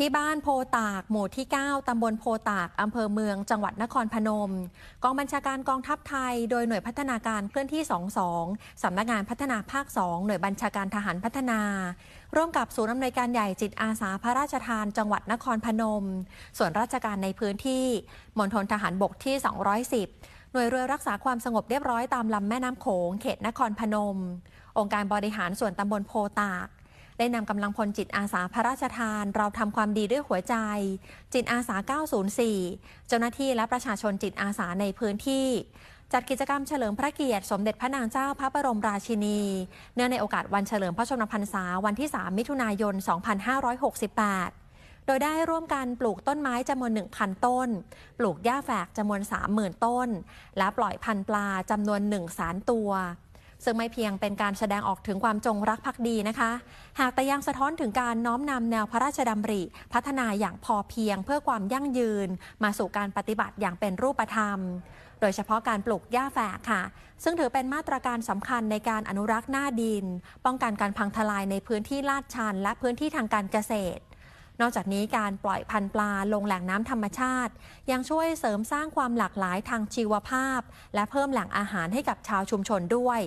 ที่บ้านโพตาก หมู่ที่ 9 ตำบลโพตาก อำเภอเมือง จังหวัดนครพนม กองบัญชาการกองทัพไทย โดยหน่วยพัฒนาการเคลื่อนที่ 22 สำนักงานพัฒนาภาค 2 หน่วยบัญชาการทหารพัฒนา ร่วมกับศูนย์อำนวยการใหญ่จิตอาสาพระราชทานจังหวัดนครพนม ส่วนราชการในพื้นที่ มณฑลทหารบกที่ 210 หน่วยเรือรักษาความสงบเรียบร้อยตามลำแม่น้ำโขง เขตนครพนม องค์การบริหารส่วนตำบลโพตาก ได้นำกำลังพลจิตอาสาพระราชทาน เราทำความดีด้วยหัวใจ จิตอาสา 904 เจ้าหน้าที่และประชาชนจิตอาสาในพื้นที่ จัดกิจกรรมเฉลิมพระเกียรติสมเด็จพระนางเจ้าพระบรมราชินี เนื่องในโอกาสวันเฉลิมพระชนมพรรษาวันที่ 3 มิถุนายน 2568โดยได้ร่วมกันปลูกต้นไม้จำนวน 1,000 ต้น ปลูกหญ้าแฝกจำนวน 30,000 ต้น และปล่อยพันธุ์ปลาจำนวน1แสนตัว ซึ่งไม่เพียงเป็นการแสดงออกถึงความจงรักภักดีนะคะ หากแต่ยังสะท้อนถึงการน้อมนำแนวพระราชดำริ พัฒนาอย่างพอเพียงเพื่อความยั่งยืน มาสู่การปฏิบัติอย่างเป็นรูปธรรม โดยเฉพาะการปลูกหญ้าแฝกค่ะ ซึ่งถือเป็นมาตรการสำคัญในการอนุรักษ์หน้าดิน ป้องกันการพังทลายในพื้นที่ลาดชัน และพื้นที่ทางการเกษตรนอกจากนี้การปล่อยพันธุ์ปลาลงแหล่งน้ำธรรมชาติ ยังช่วยเสริมสร้างความหลากหลายทางชีวภาพ และเพิ่มแหล่งอาหารให้กับชาวชุมชนด้วย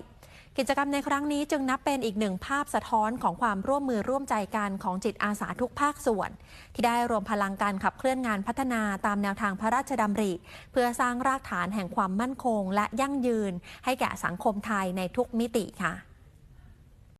กิจกรรมในครั้งนี้จึงนับเป็นอีกหนึ่งภาพสะท้อนของความร่วมมือร่วมใจกันของจิตอาสาทุกภาคส่วน ที่ได้รวมพลังการขับเคลื่อนงานพัฒนาตามแนวทางพระราชดำริ เพื่อสร้างรากฐานแห่งความมั่นคง และยั่งยืน ให้แก่สังคมไทยในทุกมิติค่ะ